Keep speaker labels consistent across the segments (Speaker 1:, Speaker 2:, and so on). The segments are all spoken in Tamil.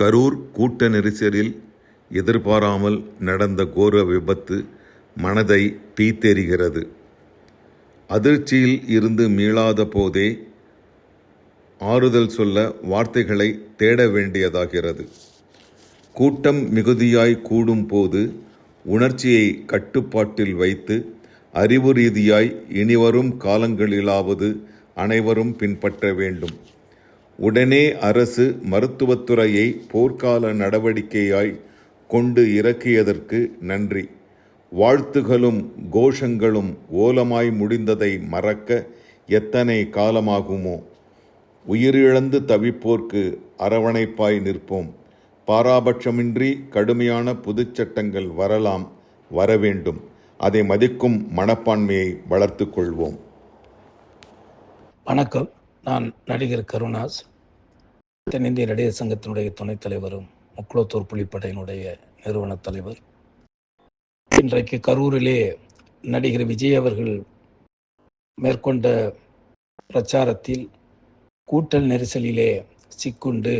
Speaker 1: கரூர் கூட்ட நெரிசலில் எதிர்பாராமல் நடந்த கோர விபத்து மனதை பீத்தெறிகிறது. அதிர்ச்சியில் இருந்து மீளாத போதே ஆறுதல் சொல்ல வார்த்தைகளை தேட வேண்டியதாகிறது. கூட்டம் மிகுதியாய் கூடும் போது உணர்ச்சியை கட்டுப்பாட்டில் வைத்து அறிவு ரீதியாய் இனிவரும் காலங்களிலாவது அனைவரும் பின்பற்ற வேண்டும். உடனே அரசு மருத்துவத்துறையை போர்க்கால நடவடிக்கையாய் கொண்டு இறக்கியதற்கு நன்றி. வாழ்த்துகளும் கோஷங்களும் ஓலமாய் முடிந்ததை மறக்க எத்தனை காலமாகுமோ? உயிரிழந்து தவிப்போர்க்கு அரவணைப்பாய் நிற்போம். பாராபட்சமின்றி கடுமையான புதுச் சட்டங்கள் வரலாம் வரவேண்டும். அதை மதிக்கும் மனப்பான்மையை வளர்த்து கொள்வோம்.
Speaker 2: வணக்கம். நான் நடிகர் கருணாஸ் தென்னிந்திய நடிகர் சங்கத்தினுடைய துணைத் தலைவரும் முக்குளத்தூர் புலிப்படையினுடைய நிறுவன தலைவர். இன்றைக்கு கரூரிலே நடிகர் விஜய் அவர்கள் மேற்கொண்ட பிரச்சாரத்தில் கூட்டல் நெரிசலிலே சிக்குண்டு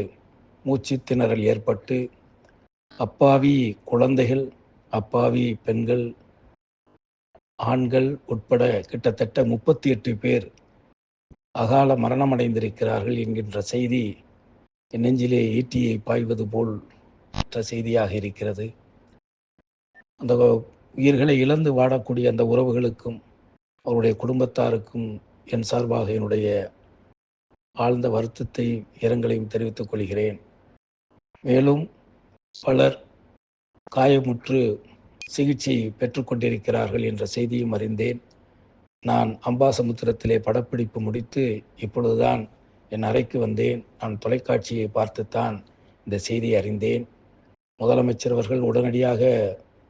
Speaker 2: மூச்சு திணறல் ஏற்பட்டு அப்பாவி குழந்தைகள் அப்பாவி பெண்கள் ஆண்கள் உட்பட கிட்டத்தட்ட முப்பத்தி எட்டு பேர் அகால மரணமடைந்திருக்கிறார்கள் என்கின்ற செய்தி நெஞ்சிலே ஈட்டியை பாய்வது போல் மற்ற செய்தியாக இருக்கிறது. அந்த உயிர்களை இழந்து வாடக்கூடிய அந்த உறவுகளுக்கும் அவருடைய குடும்பத்தாருக்கும் என் சார்பாக என்னுடைய ஆழ்ந்த வருத்தத்தை இரங்கலையும் தெரிவித்துக் கொள்கிறேன். மேலும் பலர் காயமுற்று சிகிச்சை பெற்றுக்கொண்டிருக்கிறார்கள் என்ற செய்தியும் அறிந்தேன். நான் அம்பாசமுத்திரத்திலே படப்பிடிப்பு முடித்து இப்பொழுதுதான் என் அறைக்கு வந்தேன். நான் தொலைக்காட்சியை பார்த்துத்தான் இந்த செய்தி அறிந்தேன். முதலமைச்சர் அவர்கள் உடனடியாக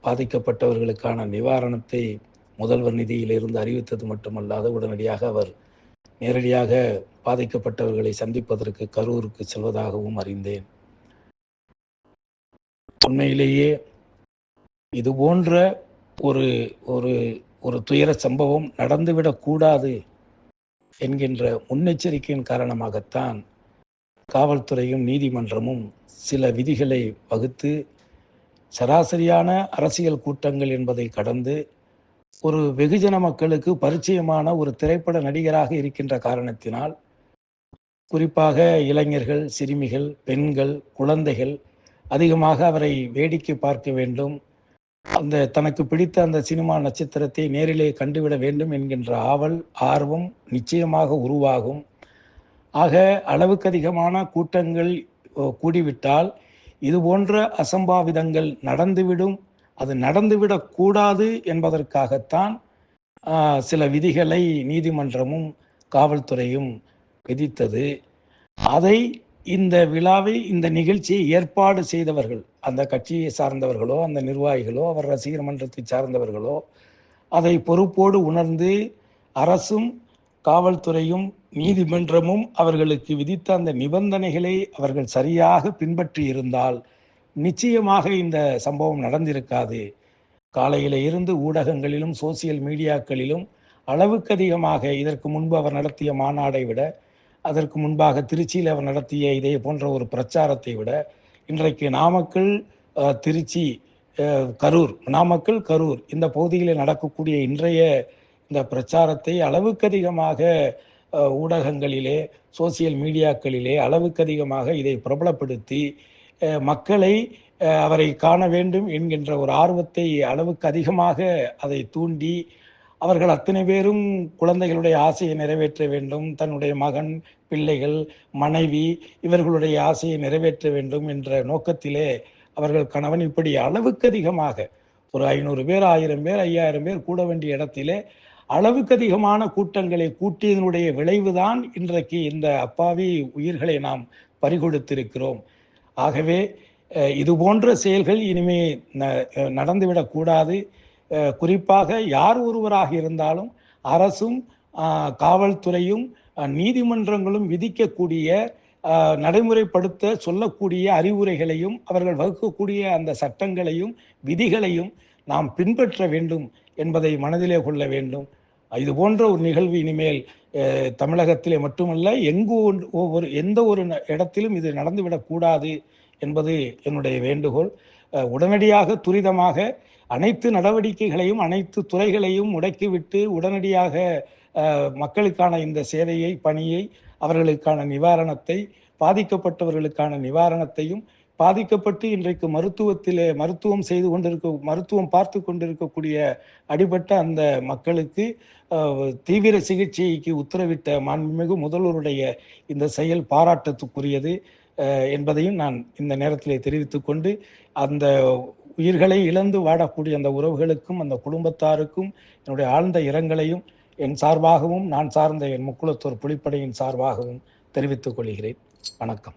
Speaker 2: பாதிக்கப்பட்டவர்களுக்கான நிவாரணத்தை முதல்வர் நிதியிலிருந்து அறிவித்தது மட்டுமல்லாது உடனடியாக அவர் நேரடியாக பாதிக்கப்பட்டவர்களை சந்திப்பதற்கு கரூருக்கு செல்வதாகவும் அறிந்தேன். உண்மையிலேயே இது போன்ற ஒரு ஒரு ஒரு துயர சம்பவம் நடந்துவிடக்கூடாது என்கின்ற முன்னெச்சரிக்கையின் காரணமாகத்தான் காவல்துறையும் நீதிமன்றமும் சில விதிகளை வகுத்து சராசரியான அரசியல் கூட்டங்கள் என்பதை கடந்து ஒரு வெகுஜன மக்களுக்கு பரிச்சயமான ஒரு திரைப்பட நடிகராக இருக்கின்ற காரணத்தினால் குறிப்பாக இளைஞர்கள் சிறுமிகள் பெண்கள் குழந்தைகள் அதிகமாக அவரை வேடிக்கை பார்க்க வேண்டும். அந்த தனக்கு பிடித்த அந்த சினிமா நட்சத்திரத்தை நேரிலே கண்டுவிட வேண்டும் என்கின்ற ஆவல் ஆர்வம் நிச்சயமாக உருவாகும். ஆக அளவுக்கு அதிகமான கூட்டங்கள் கூடிவிட்டால் இது போன்ற அசம்பாவிதங்கள் நடந்துவிடும். அது நடந்துவிடக்கூடாது என்பதற்காகத்தான் சில விதிகளை நீதிமன்றமும் காவல்துறையும் விதித்தது. அதை இந்த விழாவை இந்த நிகழ்ச்சியை ஏற்பாடு செய்தவர்கள் அந்த கட்சியை சார்ந்தவர்களோ அந்த நிர்வாகிகளோ அவர் ரசிகர் மன்றத்தை சார்ந்தவர்களோ அதை பொறுப்போடு உணர்ந்து அரசும் காவல்துறையும் நீதிமன்றமும் அவர்களுக்கு விதித்த அந்த நிபந்தனைகளை அவர்கள் சரியாக பின்பற்றி இருந்தால் நிச்சயமாக இந்த சம்பவம் நடந்திருக்காது. காலையில இருந்து ஊடகங்களிலும் சோசியல் மீடியாக்களிலும் அளவுக்கு அதிகமாக இதற்கு முன்பு அவர் நடத்திய மாநாடை விட அதற்கு முன்பாக திருச்சியில் அவர் நடத்திய இதே போன்ற ஒரு பிரச்சாரத்தை விட இன்றைக்கு நாமக்கல் திருச்சி கரூர் நாமக்கல் கரூர் இந்த பகுதிகளில் நடக்கக்கூடிய இன்றைய இந்த பிரச்சாரத்தை அளவுக்கு அதிகமாக ஊடகங்களிலே சோசியல் மீடியாக்களிலே அளவுக்கு அதிகமாக இதை பிரபலப்படுத்தி மக்களை அவரை காண வேண்டும் என்கின்ற ஒரு ஆர்வத்தை அளவுக்கு அதிகமாக அதை தூண்டி அவர்கள் அத்தனை பேரும் குழந்தைகளுடைய ஆசையை நிறைவேற்ற வேண்டும் தன்னுடைய மகன் பிள்ளைகள் மனைவி இவர்களுடைய ஆசையை நிறைவேற்ற வேண்டும் என்ற நோக்கத்திலே அவர்கள் கணவன் இப்படி அளவுக்கு அதிகமாக ஒரு ஐநூறு பேர் ஆயிரம் பேர் ஐயாயிரம் பேர் கூட வேண்டிய இடத்திலே அளவுக்கு அதிகமான கூட்டங்களை கூட்டியதனுடைய விளைவுதான் இன்றைக்கு இந்த அப்பாவி உயிர்களை நாம் பறிகொடுத்திருக்கிறோம். ஆகவே இது போன்ற செயல்கள் இனிமே நடந்துவிடக்கூடாது. குறிப்பாக யார் ஒருவராக இருந்தாலும் அரசும் காவல்துறையும் நீதிமன்றங்களும் விதிக்கக்கூடிய நடைமுறைப்படுத்த சொல்லக்கூடிய அறிவுரைகளையும் அவர்கள் வகுக்கக்கூடிய அந்த சட்டங்களையும் விதிகளையும் நாம் பின்பற்ற வேண்டும் என்பதை மனதிலே கொள்ள வேண்டும். இது போன்ற ஒரு நிகழ்வு இனிமேல் தமிழகத்திலே மட்டுமல்ல எங்கு ஒன்று- ஒவ்வொரு எந்த ஒரு ந- இடத்திலும் இது நடந்துவிடக்கூடாது என்பது என்னுடைய வேண்டுகோள். உடனடியாக துரிதமாக அனைத்து நடவடிக்கைகளையும் அனைத்து துறைகளையும் முடக்கிவிட்டு உடனடியாக மக்களுக்கான இந்த சேவையை பணியை அவர்களுக்கான நிவாரணத்தை பாதிக்கப்பட்டவர்களுக்கான நிவாரணத்தையும் பாதிக்கப்பட்டு இன்றைக்கு மருத்துவத்திலே மருத்துவம் செய்து கொண்டிருக்க மருத்துவம் பார்த்து கொண்டிருக்கக்கூடிய அடிபட்ட அந்த மக்களுக்கு தீவிர சிகிச்சைக்கு உத்தரவிட்ட மாண்புமிகு முதல்வருடைய இந்த செயல் பாராட்டத்துக்குரியது என்பதையும் நான் இந்த நேரத்திலே தெரிவித்து கொண்டு அந்த உயிர்களை இழந்து வாடக்கூடிய அந்த உறவுகளுக்கும் அந்த குடும்பத்தாருக்கும் என்னுடைய ஆழ்ந்த இரங்கலையும் என் சார்பாகவும் நான் சார்ந்த என் முக்குளத்தூர் புலிப்படையின் சார்பாகவும் தெரிவித்துக் கொள்கிறேன். வணக்கம்.